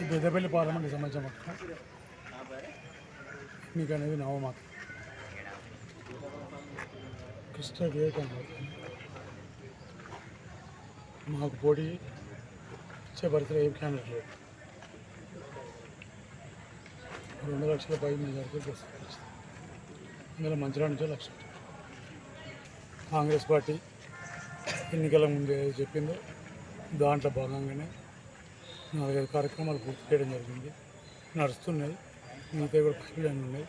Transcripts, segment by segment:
ఈ పెద్దపల్లి పార్లమెంట్ సంబంధించిన మటుకు మీకు. అనేది నవమాత కృష్ణ వివేకానంద మాకు పోటీ ఇచ్చే పరిస్థితి ఏం క్యాండిడేట్ లేదు. రెండు లక్షల పై మెజార్టీ వస్తుంది ఇందులో మంచిగా నుంచే లక్ష. కాంగ్రెస్ పార్టీ ఎన్నికల ముందు చెప్పిందో దాంట్లో భాగంగానే నాలుగైదు కార్యక్రమాలు పూర్తి చేయడం జరిగింది. నడుస్తున్నాయి. మిగతా కూడా పైపులైన్ ఉన్నాయి.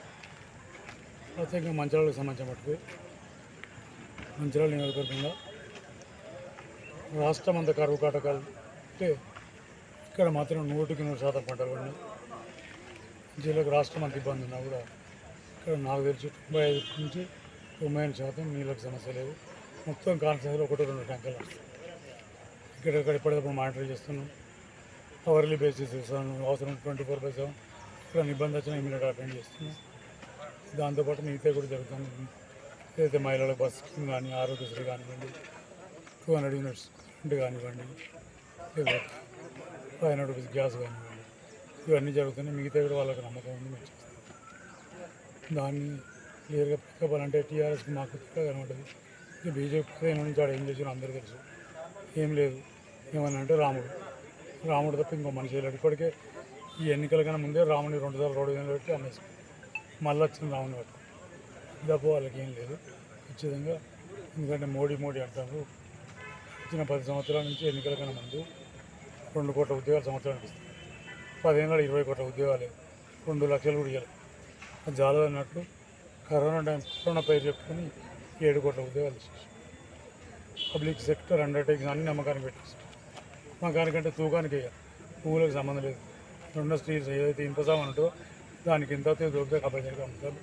ప్రత్యేకంగా మంచిర్యాలకు సంబంధించిన మటుకు. మంచిర్యాల నియోజకవర్గంగా రాష్ట్రం అంతా కరువు కాటకాలు అంటే ఇక్కడ మాత్రం నూటికి నూరు శాతం పంటలు ఉన్నాయి. జిల్లాకు రాష్ట్రం అంత ఇబ్బంది ఉన్నా కూడా ఇక్కడ నాకు తెలిసి తొంభై ఐదు నుంచి తొంభై ఐదు శాతం నీళ్ళకి సమస్య లేదు. మొత్తం కాన్సెన్స్లో ఒకటి రెండు ట్యాంకర్లు ఇక్కడ ఇక్కడ ఇప్పటికప్పుడు మానిటర్ చేస్తున్నాం. అవర్లీ బేసిస్ ఇస్తాను అవసరం ట్వంటీ ఫోర్ బై సెవెన్ ఇక్కడ ఇబ్బంది వచ్చినా ఇమీడియట్ అటెండ్ చేస్తున్నాం. దాంతోపాటు మిగతా కూడా జరుగుతుంది. ఏదైతే మహిళలకు బస్ కానీ ఆరోగ్యశ్రీ కానివ్వండి టూ హండ్రెడ్ యూనిట్స్ కరెంట్ కానివ్వండి ఫైవ్ హండ్రెడ్ రూపీస్ గ్యాస్ కానివ్వండి ఇవన్నీ జరుగుతున్నాయి. మిగతా కూడా వాళ్ళకి నమ్మకం ఉంది మేము చేస్తాం. దాన్ని క్లియర్గా పికపాలంటే టీఆర్ఎస్కి మాకు కనబడ్డది. ఇక బీజేపీ నుంచి ఆడ ఏం చేసినా అందరూ తెలుసు. ఏం లేదు. ఏమన్నా అంటే రాముడు. రాముడు తప్ప ఇంకో మనిషి వెళ్ళాడు ఇప్పటికే ఈ ఎన్నికల కన్నా ముందే రాముని రెండు సార్లు రోడ్డు మీద పెట్టి అమ్మేసి మళ్ళీ వచ్చిన రాముని పట్టు డబ్బు వాళ్ళకి ఏం లేదు. ఖచ్చితంగా ఎందుకంటే మోడీ మోడీ అంటారు. వచ్చిన పది సంవత్సరాల నుంచి ఎన్నికల కన్నా ముందు రెండు కోట్ల ఉద్యోగాలు సంవత్సరానికి ఇస్తారు. పదిహేను ఇరవై కోట్ల ఉద్యోగాలు. రెండు లక్షలు కూడా ఇవ్వాలి జాలు అన్నట్లు కరోనా టైం కరోనా పేరు చెప్పుకొని ఏడు కోట్ల ఉద్యోగాలు ఇచ్చేసి పబ్లిక్ సెక్టర్ అండర్టేకింగ్ అన్ని నమ్మకాన్ని పెట్టేసి నమ్మకానికంటే తూకానికి పువ్వులకు సంబంధం లేదు. రెండో స్టీల్స్ ఏదైతే ఇంత సామాన్ ఉంటుందో దానికి ఇంత దొరికితే కంపల్సరీగా అమ్ముతారు